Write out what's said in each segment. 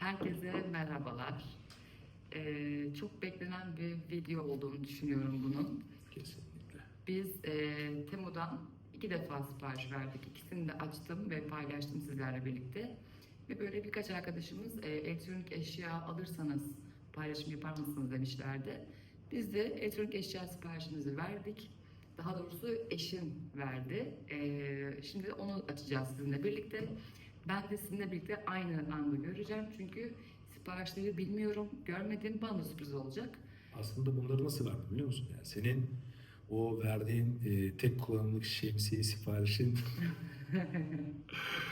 Herkese merhabalar. Ee, çok beklenen bir video olduğunu düşünüyorum bunun. Kesinlikle. Biz e, Temu'dan iki defa sipariş verdik. İkisini de açtım ve paylaştım sizlerle birlikte. Ve böyle birkaç arkadaşımız e, elektronik eşya alırsanız paylaşım yapar mısınız demişlerdi. Biz de elektronik eşya siparişimizi verdik. Daha doğrusu eşim verdi. E, şimdi onu açacağız sizinle birlikte. Ben de sizinle birlikte aynı anda göreceğim. Çünkü siparişleri bilmiyorum, görmedim. Bana sürpriz olacak. Aslında bunları nasıl verdin biliyor musun? Yani senin o verdiğin e, tek kullanımlık şemsiye siparişin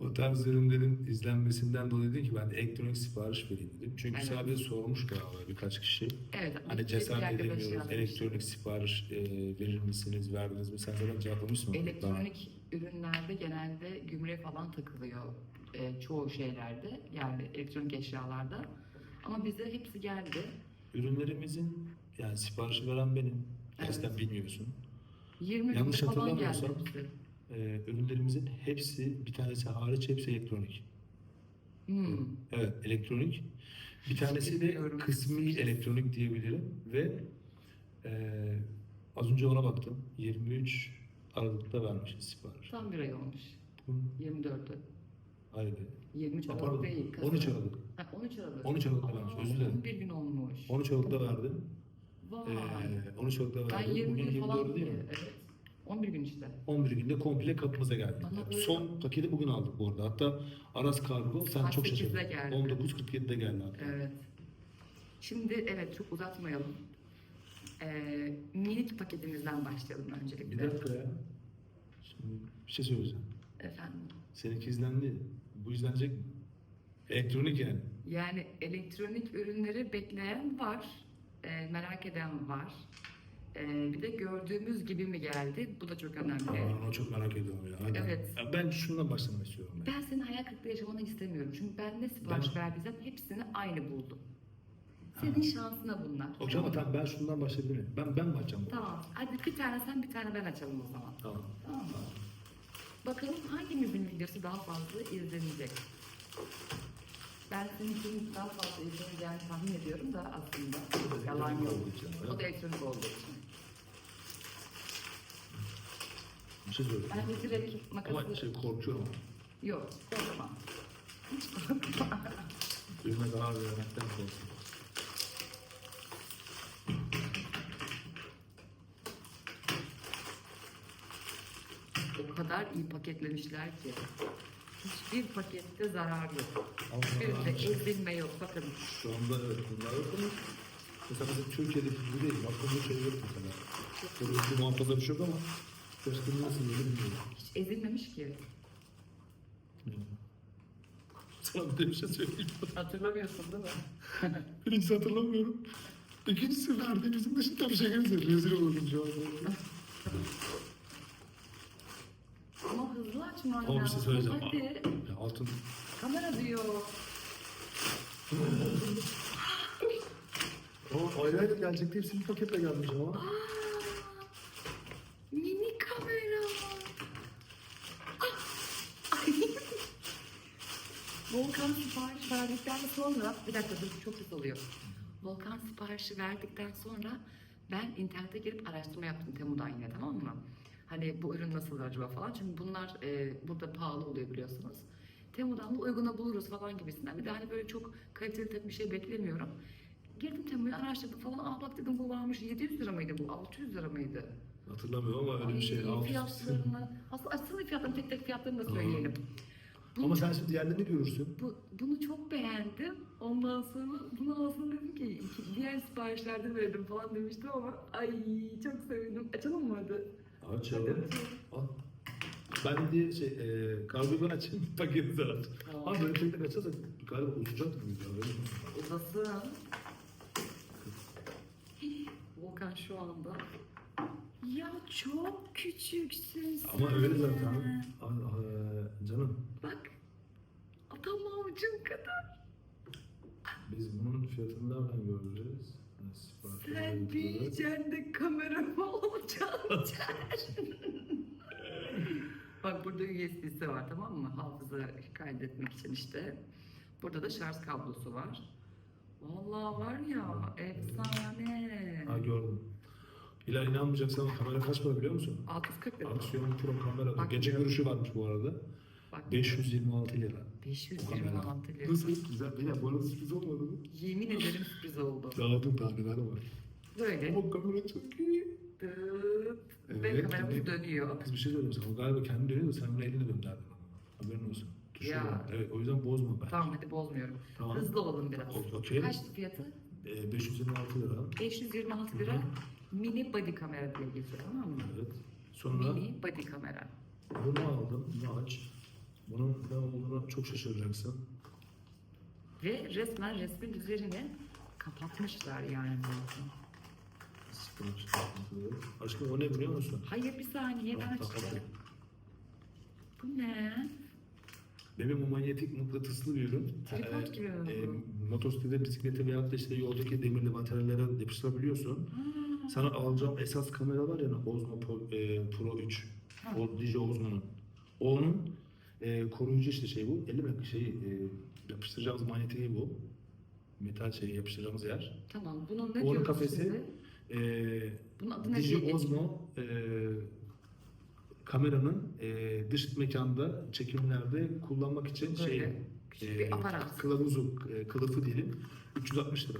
o tarz ürünlerin izlenmesinden dolayı dedim ki ben de elektronik sipariş vereyim dedim. Çünkü Evet. sadece sormuş galiba birkaç kişi. Evet. Hani cesaret arkadaş edemiyoruz. Elektronik sipariş e, verir misiniz, verdiniz mi? Sen zaten cevaplamışsın. onu. Elektronik ürünlerde genelde gümrüğe falan takılıyor e, çoğu şeylerde yani elektronik eşyalarda. Ama bize hepsi geldi. Ürünlerimizin yani siparişi veren benim. Gerçekten bilmiyorsun. 20 Yanlış geldi hatırlamıyorsam- hepsi. E, ürünlerimizin hepsi bir tanesi hariç hepsi elektronik. Hmm. Evet, elektronik. Bir tanesi de kısmi elektronik diyebilirim ve eee, az önce ona baktım. 23 Aralık'ta vermişiz sipariş. Tam bir ay olmuş. Bunun 24'ü. Haydi. 23 Ha, Aralık pardon, değil. Kasım. 13 Aralık. Ha, 13 Aralık. 13 Aralık'ta vermiş, özür dilerim. 11 gün olmuş. 13 Aralık'ta verdim. Vay. Eee 13 Aralık'ta ben verdim. 20 Bugün gün 24 falan değil diye. mi? Evet. 11 gün işte. 11 günde komple kapımıza geldi. Bana öyle- Son paketi bugün aldık bu arada. Hatta Aras Kargo sen Saat çok 8'de şaşırdın. geldi. 19.47'de geldi hatta. Evet. Şimdi evet çok uzatmayalım. Ee, minik paketimizden başlayalım öncelikle. Bir dakika ya. Şimdi bir şey söyleyeceğim. Efendim. Seninki izlendi. Bu izlenecek mi? Elektronik yani. Yani elektronik ürünleri bekleyen var, ee, merak eden var. Ee, bir de gördüğümüz gibi mi geldi? Bu da çok önemli. Aa, onu çok merak ediyorum ya. Hadi. Evet. Ya ben şundan başlamak istiyorum. Ya. Ben senin hayal kırıklığı yaşamanı istemiyorum. Çünkü ben ne sipariş Ben- verdiysem hepsini aynı buldum. Senin şansına bunlar. Okey ama tamam ben şundan başlayabilirim. Ben ben mi açacağım? Tamam. Hadi bir tane sen bir tane ben açalım o zaman. Tamam. Tamam mı? Bakalım hangimizin videosu daha fazla izlenecek. Ben seninkinin daha fazla izleneceğini tahmin ediyorum da aslında yalan yok. O da elektronik olduğu için. Bir şey söyleyeyim. Ben makası... Ama şey korkuyorum. Yok, korkma. Hiç korkma. Ürüne zarar vermekten korkuyorum. O kadar iyi paketlemişler ki. Hiçbir pakette zarar yok. Allah Hiçbirinde Allah. ezilme yok. Bakın Şu anda evet bunlar yok ama mesela bizim Türkiye'deki gibi değil. Aklımda şey yok mesela. Böyle bir muhafaza bir şey yok ama Keşke nasıl böyle bilmiyorum. hiç ezilmemiş ki. Sana bir de bir şey söyleyeyim. Hatırlamıyorsun değil mi? Birincisi hatırlamıyorum. İkincisi verdiğimizin dışında bir şey gelirse rezil olurum şu an. Ama hızlı açman Ama bir şey lazım. söyleyeceğim. Hadi. Ya altın Kamera diyor. O ayrı ayrı gelecekti. Hepsi bir paketle gelmiş ama. Aa, mini kamera. Ah, ay. Volkan sipariş verdikten sonra, bir dakika dur çok hızlı oluyor. Volkan siparişi verdikten sonra ben internete girip araştırma yaptım Temu'dan yine tamam mı? Hani bu ürün nasıl acaba falan. Çünkü bunlar e, burada pahalı oluyor biliyorsunuz. Temu'dan da uyguna buluruz falan gibisinden. Bir de hani böyle çok kaliteli tabii bir şey beklemiyorum. Girdim Temu'ya araştırdım falan. Aa bak dedim bu varmış 700 lira mıydı bu? 600 lira mıydı? Hatırlamıyorum ama öyle bir şey. Fiyatlarını, aslında fiyatlarını tek tek fiyatlarını da söyleyelim. Bunu, Ama sen şimdi diğerlerini görürsün. bu, bunu çok beğendim. Ondan sonra bunu aslında dedim ki diğer siparişlerde verdim falan demiştim ama ay çok sevindim. Açalım mı hadi? Açalım. Al. Ben de şey, e, kargoyu ben açayım, paketi aç. Tamam. Ama böyle tek tek açarsak galiba uzayacak mıyız ya? Uzasın. Volkan şu anda. Ya çok küçüksün sen. Ama öyle zaten. Aa, aa, canım, Bak. Tam avucum kadar. biz bunun fiyatını nereden göreceğiz? Yani siparişi Sen alıyoruz. büyüyeceksin de kamera olacaksın. Bak burada USB'si var tamam mı? Hafıza kaydetmek için işte. Burada da şarj kablosu var. Vallahi var ya efsane. Ha gördüm. Hilal inanmayacaksan kamera kaç para biliyor musun? 640 lira. Aksiyon Pro kamera. Bak Gece görüşü varmış bu arada. Bak 526 lira. Bu 526 lira. Nasıl? Güzel. Beyler bana sürpriz olmadı mı? Yemin ederim sürpriz oldu. Dağıtım taneler var. Böyle. Ama kamera çok iyi. Dıt. Ve Evet, kameramız evet. dönüyor. Kız bir şey söyleyeyim sana. O galiba kendi dönüyor da sen bunu eline döndürdün. Haberin olsun. Tuşu Ya. var. Evet o yüzden bozma ben. Tamam hadi bozmuyorum. Tamam. Hızlı olalım biraz. O- Okey. Kaçtı fiyatı? Ee, 526 lira. 526 lira. Mini body kamera diye geçiyor tamam mı? Evet. Sonra Mini body kamera. bunu aldım. Bunu aç. Bunun ne olduğunu çok şaşıracaksın. Ve resmen resmin üzerine kapatmışlar yani. bunu. Sıkıntı çıkartması. Aşkım o ne biliyor musun? Hayır bir saniye ben açacağım. Bu ne? Benim o manyetik mıknatıslı bir ürün. Tripod Ee, gibi mi e, bu? motosiklete, bisiklete veyahut da işte yoldaki demirli materyallere yapıştırabiliyorsun. Ha, Sana alacağım esas kamera var ya Osmo Pro, e, Pro 3. Ha. O DJ Osmo'nun. Onun e, koruyucu işte şey bu. 50 metre şey e, yapıştıracağımız manyetiği bu. Metal şeyi yapıştıracağımız yer. Tamam bunun ne Onun diyoruz kafesi şimdi? e, Bunun adı ne DJ diye? Osmo e, kameranın e, dış mekanda çekimlerde kullanmak için Böyle şey küçük bir aparat. kılavuzu, e, kılıfı diyelim 360 lira.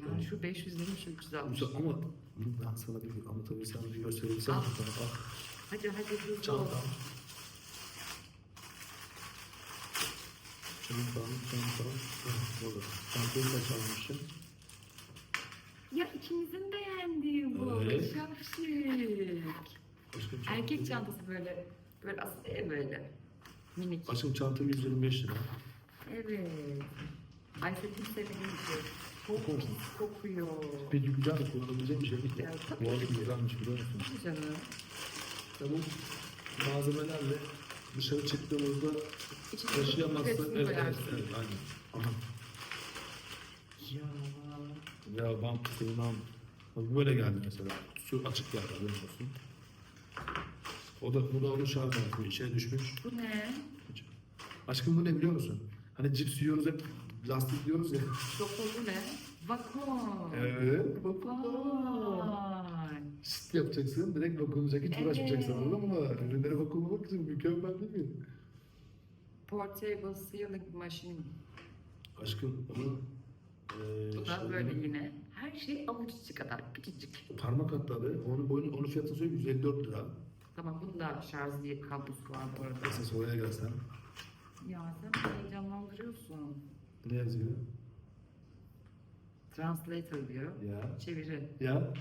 Yani şu 500 lira şu 360. Güzel ama ben sana bir anlatabilsem bir gösterebilsem. Al. Bak, Hadi hadi hızlı. Çantam. Çantam, çantam. Burada. Çantayı kaç almışım? Ya ikimizin beğendiği bu. Evet. Şapşik. Erkek çantası böyle. Böyle aslında ev böyle. Minik. Aşkım çanta 125 lira. Evet. Ayşe kimse bilmiyor. Çok kokuyor. Peki güzel de kullanabileceğim bir şey değil. Ya, Bu arada güzelmiş biliyor musun? Canım. Ya bu malzemelerle dışarı çıktığımızda İçine taşıyamazsak evet, evet, evet, aynen. Aha. Ya. Ya sığmam. Bak böyle geldi mesela. Su açık geldi haberin olsun. O da bu da onun şarj aleti içine düşmüş. Bu ne? Aşkım bu ne biliyor musun? Hani cips yiyoruz hep lastik diyoruz ya. Dokulu ne? Vakum. Evet. Vay. Şıt yapacaksın. Direkt vakumlayacak. Hiç Evet. uğraşmayacaksın anladın mı? Ürünleri vakumlamak için mükemmel değil mi? Portable sealing machine. Aşkım onun eee Bu da şeyini- böyle yine. Her şey avuç içi kadar küçücük. parmak atladı. Onun boyunu, onun fiyatını söyleyeyim 154 lira. Tamam bunun da şarj diye kablosu var bu arada. Esas oraya gelsen. Ya sen beni heyecanlandırıyorsun. Ne yazıyor? Translator diyor. Ya. Çeviri. Ya.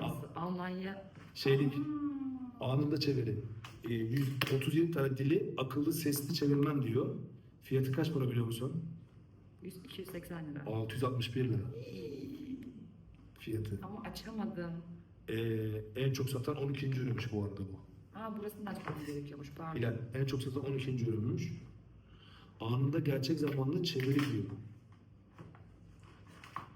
Nasıl? Almanya. Şeylik. Anında çeviri. Ee, 137 tane dili akıllı sesli çevirmen diyor. Fiyatı kaç para biliyor musun? 100 280 lira. 661 lira fiyatı. Ama açamadım. Ee, en çok satan 12. ürünmüş bu arada bu. Aa burasını açmam gerekiyormuş. Pardon. Hilal en çok satan 12. ürünmüş. Anında gerçek zamanlı çeviri diyor.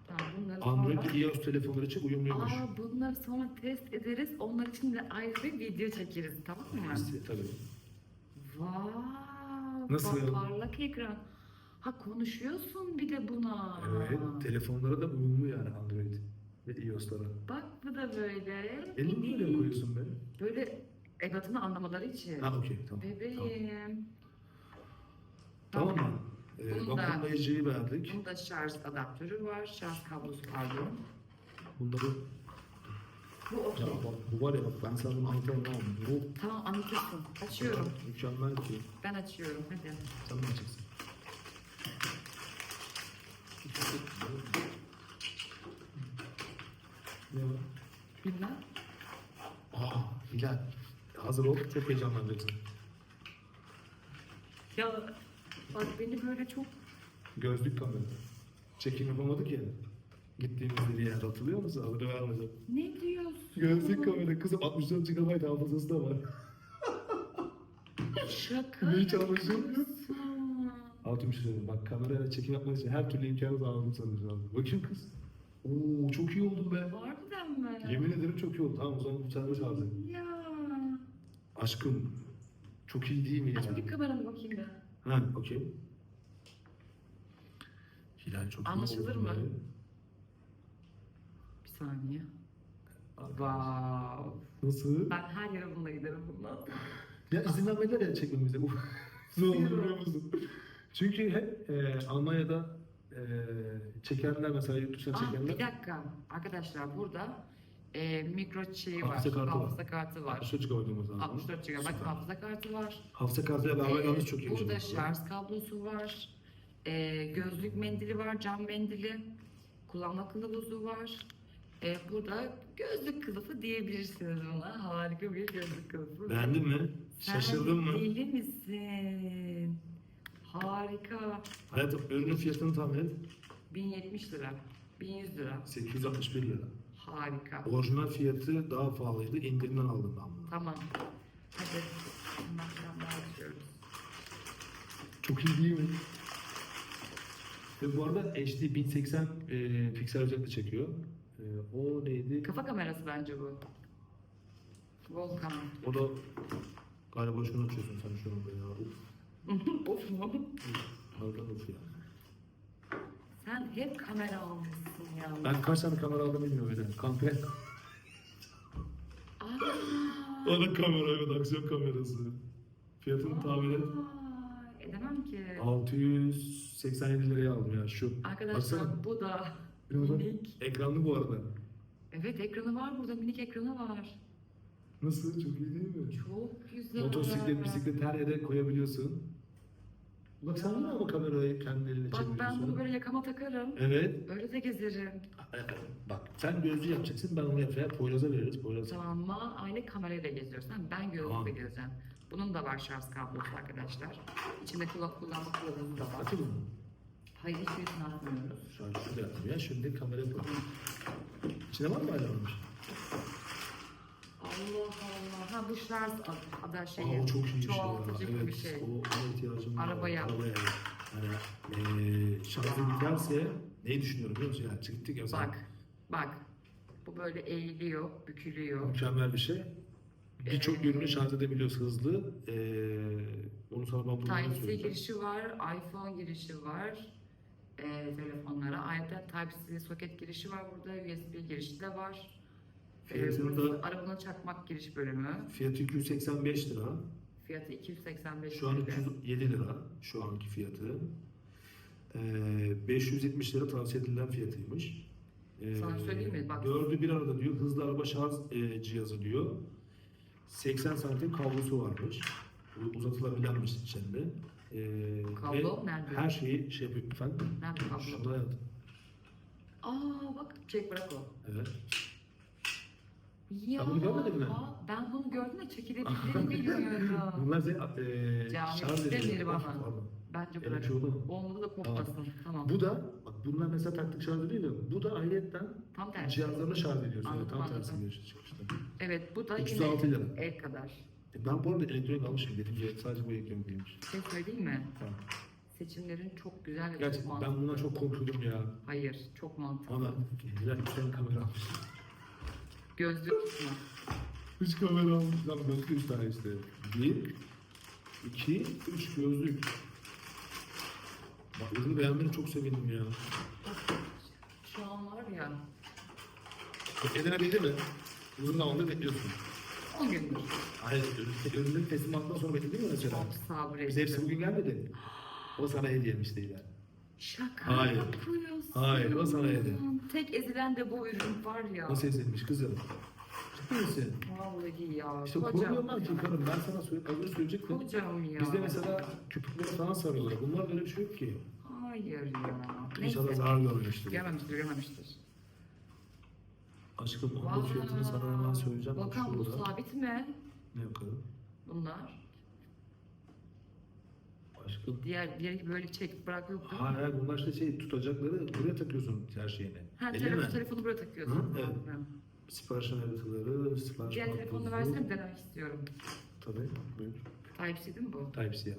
Tamam, bunları Android sonra... iOS telefonları için uyumluymuş. Aa bunları sonra test ederiz. Onlar için de ayrı bir video çekeriz. Tamam mı? İşte, tabii. Vay. Nasıl? Bak, parlak ekran. Ha konuşuyorsun bir de buna. Evet, telefonlara da uyumlu yani Android ve iOS'lara. Bak bu da böyle. Elini böyle koyuyorsun be? Böyle ebatını anlamaları için. Ha okey tamam. Bebeğim. Tamam, tamam mı? Ee, da- vakumlayıcıyı verdik. Bunda şarj adaptörü var. Şarj kablosu pardon. Bunları Bu ya bak bu var ya bak ben sana bunu anlatamam ama bu Tamam anlatırsın. Açıyorum. mükemmel ki. Ben açıyorum. Hadi. Sen mi açacaksın? Ne var? Bilmem. Aa Hilal. Hazır ol çok heyecanlanacaksın. Ya bak beni böyle çok Gözlük kamera. Çekim yapamadık ya. Gittiğimiz bir yer hatırlıyor musun? Adını vermedim. ne diyorsun? Gözlük kamera kızım 64 GB hafızası da var. Şaka Ne hiç anlaşılmıyor. yapıyorsun. Altın bir şey söyleyeyim. Bak kamerayla çekim yapmak için her türlü imkanı sağladım anda. Bakayım kız. Oo çok iyi oldu be. Harbiden mi? Yemin ederim çok iyi oldu. Tamam o zaman bu de çaldın. Ya. Aşkım çok iyi değil mi ya? Aç bir kameranı bakayım ben. Ha okey. Hilal çok iyi Anlaşılır oldu mı? be. Bir saniye. Wow. Nasıl? Ben her yere bununla giderim bundan. Ya izin vermediler ya çekmemize. Uf, ne oldu biliyor musun? Çünkü hep e, Almanya'da e, çekenler mesela yurt dışına Aa, bir çekenler dakika. Arkadaşlar burada e, mikro şeyi var. Hafıza kartı var. hafıza kartı var. 64 GB oynamamız lazım. 64 GB hafıza kartı var. Hafıza kartıyla beraber Ee, yalnız çok iyi. Burada şey. şarj kablosu var. Ee, gözlük mendili var, cam mendili. Kullanma kılavuzu var. Ee, burada gözlük kılıfı diyebilirsiniz buna. Harika bir gözlük kılıfı. Beğendin mi? Şaşırdın mı? deli misin? Harika. Hayatım ürünün fiyatını tahmin et. 1070 lira. 1100 lira. 861 lira. Harika. Orijinal fiyatı daha pahalıydı. İndirimden aldım ben bunu. Tamam. Hadi. Bundan başlıyoruz. Çok iyi değil mi? Ve bu arada HD 1080 e, piksel özellikle çekiyor. E, o neydi? Kafa kamerası bence bu. Volkan. O da galiba şunu açıyorsun sen şu anda ya. Uf, of mu? harbiden uf ya. Sen hep kamera almışsın ya. Ben kaç tane kamera aldım bilmiyorum öyle. Kamper. Aa, O da kamera evet aksiyon kamerası. Fiyatını tahmin et. aa, Edemem ki. 687 liraya aldım ya şu. Arkadaşlar Baksana. bu da- minik. Ekranlı bu arada. Evet ekranı var burada minik ekranı var. Nasıl? Çok iyi değil mi? Çok güzel. Motosiklet, bisiklet her yere koyabiliyorsun. Bak sen yine ama kamerayı kendi eline Bak ben bunu böyle yakama takarım. Evet. Öyle de gezerim. Bak sen gözlü yapacaksın ben onu yapacağım. Poyraz'a veririz. Poyraz. Tamam ama aynı kamerayla geziyoruz. Tamam, ben Tamam. gözlükle gezeceğim. Bunun da var şarj kablosu arkadaşlar. İçinde kullan kullanma kılavuzu da var. Atayım mı? Hayır hiçbirisini atmıyoruz. Şu an şurada yaptım ya. Şimdi kamera yapalım. İçine var mı hala olmuş? Allah Allah. Ha bu ad- ada şeyi. Aa, o çok iyi bir şey ya. Evet, bir şey. o ona ihtiyacım var. Arabaya. Arabaya. Yani eee şarjı biterse neyi düşünüyorum biliyor musun? Yani çıktık ya. Bak. Bak. Bu böyle eğiliyor, bükülüyor. Mükemmel bir şey. Birçok Ee, ürünü şarj edebiliyoruz hızlı. Eee onu sana ben bunu Type-C girişi var, iPhone girişi var. Ee, telefonlara. Ayrıca Type-C soket girişi var burada, USB girişi de var. Ee, Fiyatını burası da- arabanın çakmak giriş bölümü. Fiyatı 285 lira. Fiyatı 285 Şu an TL. 307 lira şu anki fiyatı. Ee, 570 lira tavsiye edilen fiyatıymış. Ee, Sana söyleyeyim mi? Bak- Dördü bir arada diyor. Hızlı araba şarj e, cihazı diyor. 80 santim kablosu varmış. Uzatılabilenmiş içinde. Ee, Kablo nerede? Her şeyi şey yapıyor efendim. Nerede kablo? Şurada hayat. Aa bak çek bırak o. Evet. Ya, bunu görmedin mi? Ben bunu gördüm de çekilebildiğini bilmiyorum. Bunlar e, şarj ediyor. bana. Of, pardon. Bence bırak. bir şey mu? Olmadı da kopmasın. Tamam. Bu da, bak bunlar mesela taktık şarj değil de bu da ayrıyetten Tam tersi. cihazlarını şarj ediyorsun. Yani tam Anladım, tersi anladım. bir şey çıkmıştı. Evet bu da 306 yine lira. el kadar. E Ben bu arada elektronik almışım dedim ki sadece bu elektronik değilmiş. Bir şey söyleyeyim mi? Tamam. Seçimlerin çok güzel ve çok Gerçekten mantıklı. ben buna çok korkuyordum ya. Hayır, çok mantıklı. Ama iki tane kamera almış. Gözlük tutma. Üç kamera almış. Lan gözlük üç tane işte. Bir, iki, üç gözlük. Bak ürünü beğenmeni çok sevindim ya. Şu an var ya, Edinebildi mi? Uzun zamandır bekliyorsun. 10 gündür. Hayır, ürün, ürünün teslimatından sonra bekledin mi mesela? Çok sabrettim. Biz hepsi bugün gelmedi. O sana hediyeymiş değil yani. Şaka Hayır. yapıyorsun. Hayır, o sana hediye. Tek ezilen de bu ürün var ya. Nasıl ezilmiş kızım? Ciddi misin? Vallahi ya. İşte koruyorlar ki karım ben sana söyle, öbürü söyleyecektim. Kocam ya. Bizde mesela köpükleri falan sarıyorlar. Bunlar böyle bir şey yok ki. Hayır ya. İnşallah zarar görmemiştir. Görmemiştir, görmemiştir. Aşkım onun fiyatını sana hemen söyleyeceğim. Bak Bakalım bu şurada. sabit mi? Ne bakalım? Bunlar. Aşkım. Diğer diğer böyle çek bırak yok değil mi? Hayır hayır bunlar işte şey tutacakları buraya takıyorsun her şeyini. Ha, Değil telefon, mi? telefonu buraya takıyorsun. Hı, evet. Tamam. Sipariş ayrıntıları, sipariş Diğer telefonu makbuzu. versene bir denemek istiyorum. Tabii. Buyur. Type-C değil mi bu? Type-C yap.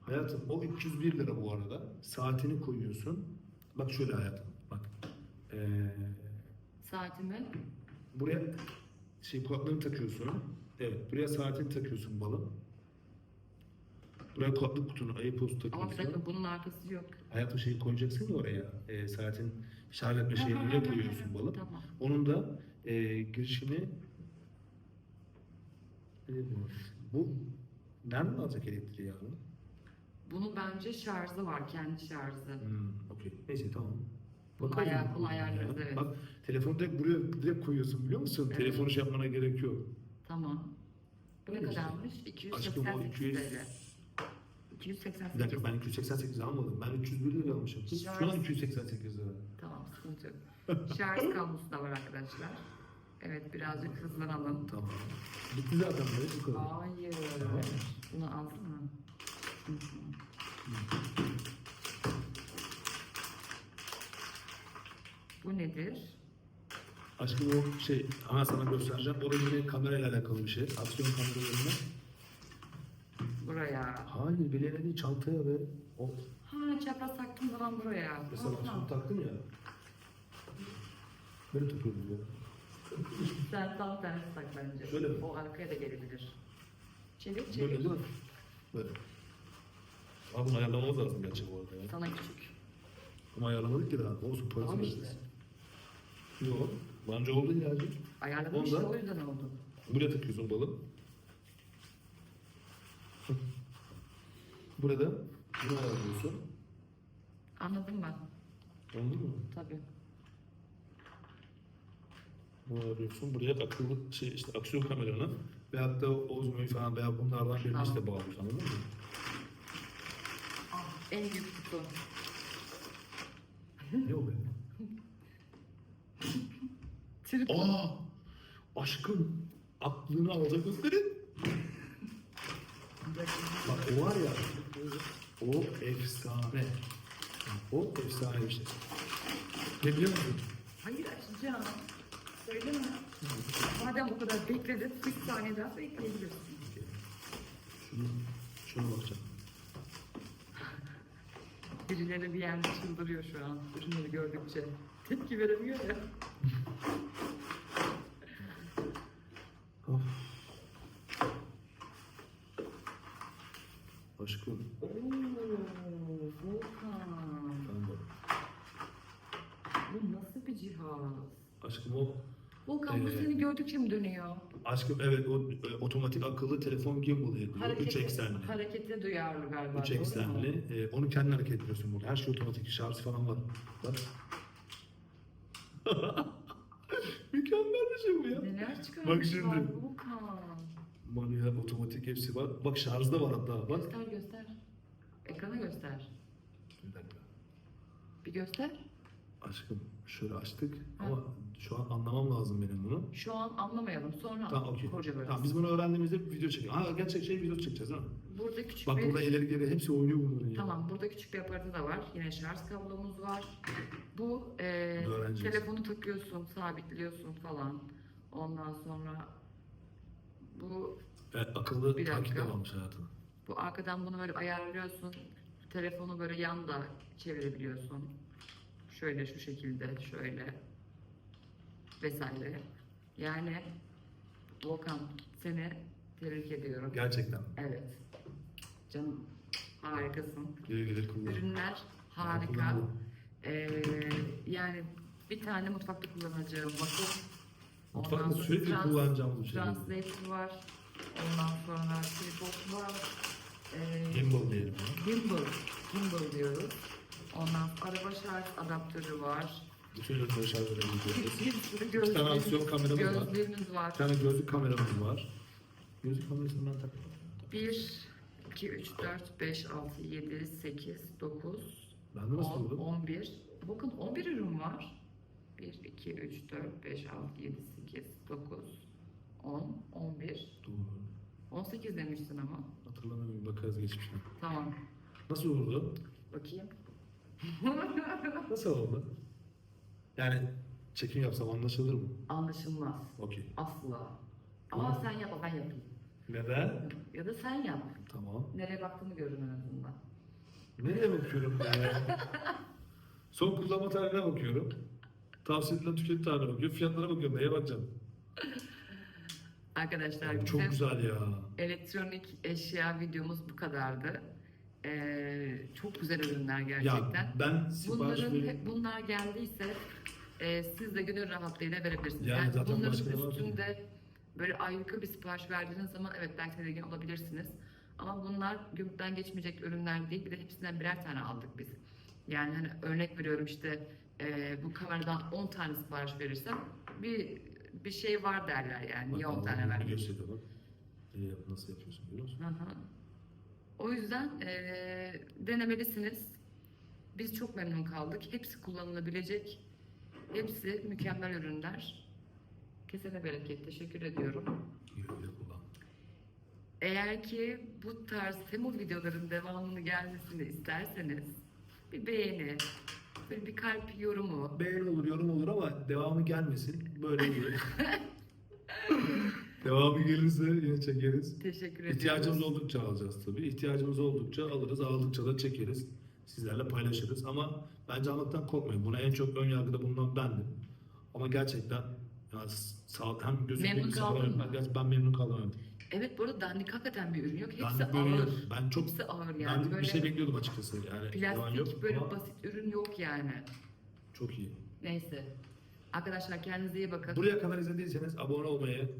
Hayatım o 301 lira bu arada. Saatini koyuyorsun. Bak şöyle hayatım. Bak. Ee, Saatimi. buraya şey kulaklığını takıyorsun. Evet. Buraya saatini takıyorsun balım. Buraya kulaklık kutunu, iPod Ama bir dakika bunun arkası yok. Hayatım şeyi koyacaksın ya oraya. E, saatin şarj etme şeyini buraya koyuyorsun balık. Tamam. Onun da e, girişini e, bu nereden alacak elektriği abi? Bunun bence şarjı var, kendi şarjı. Hmm, okey. Neyse tamam. Bunu ayar- bu bunu ayarlarız, ya. evet. Bak telefonu direkt buraya direkt koyuyorsun biliyor musun? Evet. Telefonu şey yapmana gerek yok. Tamam. Bu ne Öyle işte. kadarmış? Aşkım o 288 200 TL. 288. Bir dakika ben 288 almadım. Ben 301 lira almışım. Şu an Şarj- 288 lira. Tamam, sıkıntı yok. Şarj kablosu da var arkadaşlar. Evet, birazcık hızlanalım. Tamam. Bitti zaten böyle bu kadar. Hayır. Bunu aldın mı? Hı hı. Bu nedir? Aşkım o şey hemen sana göstereceğim. O yine kamerayla alakalı bir şey. Aksiyon kameralarında. Buraya. Hayır bileğine değil çantaya ve o Ha çapraz taktığım zaman buraya. mesela Aha. şunu taktım ya. Böyle takıyoruz ya. Sen tam tersi tak bence. Şöyle mi? O arkaya da gelebilir. Çevir Böyle çevir. değil mi? Böyle. Abi bunu ayarlamamız lazım gerçi bu arada ya. Sana küçük. Ama ayarlamadık ki daha. Olsun parası Tamam veririz. işte. Yok. Bence oldu ya. İşte Ondan- o yüzden oldu. Buraya takıyorsun balı. Burada bunu ayarlıyorsun. Anladım ben. Anladın mı? Tabii. Bunu ayarlıyorsun. Buraya akıllı şey işte aksiyon kameranı ve hatta Ozmo'yu falan veya bunlardan birini işte bağlıyorsun anladın mı? En büyük kutu. Ne o be? Trip. Aa! Aşkım! Aklını alacak gösterin. Bak o var ya, o efsane. O efsane bir şey. Ne biliyor musun? Hayır açacağım. Söyleme. Madem bu kadar bekledin, bir saniye daha bekleyebilirsin. Şunu, şuna bakacağım. Birileri bir yerde çıldırıyor şu an. Ürünleri gördükçe. Tepki veremiyor ya. Of. Aşkım. Oo, Volkan. Tamam. Bu nasıl bir cihaz? Aşkım o Volkan bu Ee, seni gördükçe mi dönüyor? Aşkım evet o e, otomatik akıllı telefon gimbal yapıyor. 3 eksenli. harekete duyarlı galiba. 3 doğru mu? eksenli. E, onu kendin hareket ediyorsun burada. Her şey otomatik. Şarj falan var. Bak. Mükemmel bir şey bu ya. Neler çıkarmışlar Bak şimdi. Volkan. Manuel, otomatik hepsi var. Bak şarjda var hatta. Bak. Göster göster. Ekrana göster. Bir dakika. Bir göster. Aşkım şöyle açtık Ha. ama şu an anlamam lazım benim bunu. Şu an anlamayalım. Sonra Tamam okey. kurcalarız. Tamam biz bunu öğrendiğimizde video çekelim. Ha gerçek şey video çekeceğiz değil mi? Burada küçük Bak bir... burada ileri geri hepsi oynuyor bunların ya. Tamam, burada küçük bir aparatı da var. Yine şarj kablomuz var. Bu e, telefonu takıyorsun, sabitliyorsun falan. Ondan sonra bu Evet, akıllı Bir takip dakika. varmış hayatım. bu arkadan bunu böyle ayarlıyorsun. Telefonu böyle yanda çevirebiliyorsun. Şöyle şu şekilde, şöyle vesaire. Yani Volkan seni tebrik ediyorum. Gerçekten. Evet. Canım harikasın. Güle güle kullan. Ürünler harika. Ee, yani bir tane mutfakta kullanacağım vakum. Mutfakta Ondan sonra sürekli trans- kullanacağımız bir şey. Translator var. Ondan sonra tripod var. Ee, Gimbal diyelim gimbal. Gimbal diyoruz. Ondan araba şarj adaptörü var. Bütün ürünleri şarj Bir, edebiliyoruz. tane aksiyon kameramız var. gözlüğümüz var. Bir tane gözlük kameramız var. Gözlük kamerasını ben takıyorum. 1, 2, 3, 4, 5, 6, 7, 8, 9, Bende nasıl 10, oldu? 11. Bakın 11 ürün var. 1, 2, 3, 4, 5, 6, 7, 8, 9, 10, 11. Doğru. 18 demiştin ama. Hatırlamıyorum. Bakarız geçmişine. Tamam. Nasıl oldu? Bakayım. Nasıl oldu? Yani çekim yapsam anlaşılır mı? Anlaşılmaz. Okey. Asla. Ama sen yap, ben yapayım. Neden? Ya da sen yap. Tamam. Nereye baktığını görün en azından. Nereye bakıyorum ben ya? Son kullanma tarihine bakıyorum. Tavsiye edilen tüketim tarihine bakıyorum. Fiyatlara bakıyorum. Neye bakacağım? Arkadaşlar Abi çok bizim güzel ya. elektronik eşya videomuz bu kadardı. Ee, çok güzel ürünler gerçekten. Ya ben sipariş Bunların vereyim. hep bunlar geldiyse e, siz de gönül rahatlığıyla verebilirsiniz. Yani Yani, zaten bunların var üstünde böyle ayyuka bir sipariş verdiğiniz zaman evet belki tedirgin olabilirsiniz. Ama bunlar gümrükten geçmeyecek ürünler değil. Bir de hepsinden birer tane aldık biz. Yani hani örnek veriyorum işte e, bu kameradan 10 tane sipariş verirsem bir bir şey var derler yani. Niye Bak, 10 tane gösteriyor bak. Ee, nasıl yapıyorsun görüyor musun? Hı hı. O yüzden eee, denemelisiniz. Biz çok memnun kaldık. Hepsi kullanılabilecek. Hepsi mükemmel ürünler. Kesene bereket. Teşekkür ediyorum. Güle güle kullan. Eğer ki bu tarz Temu videoların devamını gelmesini isterseniz bir beğeni, böyle bir kalp yorumu, Beğeni olur, yorum olur ama devamı gelmesin. Böyle iyi. devamı gelirse yine çekeriz. teşekkür ediyoruz. İhtiyacımız oldukça alacağız tabii. İhtiyacımız oldukça alırız, aldıkça da çekeriz. Sizlerle paylaşırız ama bence almaktan korkmayın. Buna en çok ön yargıda bulunan bendim. Ama gerçekten ya sağ, hem gözüm Memnun kaldın mı? Ben, ben memnun kalamadım. Evet bu arada dandik hakikaten bir ürün yok. Hepsi Yani ağır. böyle ben çok Hepsi ağır yani. dandik böyle bir şey bekliyordum açıkçası. Yani plastik yok böyle ama basit ürün yok yani. çok iyi. Neyse. Arkadaşlar kendinize iyi bakın. Buraya kadar izlediyseniz abone olmayı,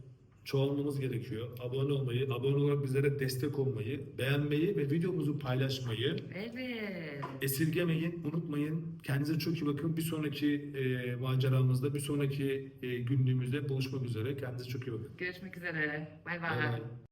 çoğalmamız gerekiyor. Abone olmayı, abone olarak bizlere destek olmayı, beğenmeyi ve videomuzu paylaşmayı Evet. esirgemeyin, unutmayın. Kendinize çok iyi bakın. Bir sonraki e, maceramızda, bir sonraki e, günlüğümüzde buluşmak üzere. Kendinize çok iyi bakın. Görüşmek üzere. Bay Bay bay. bay.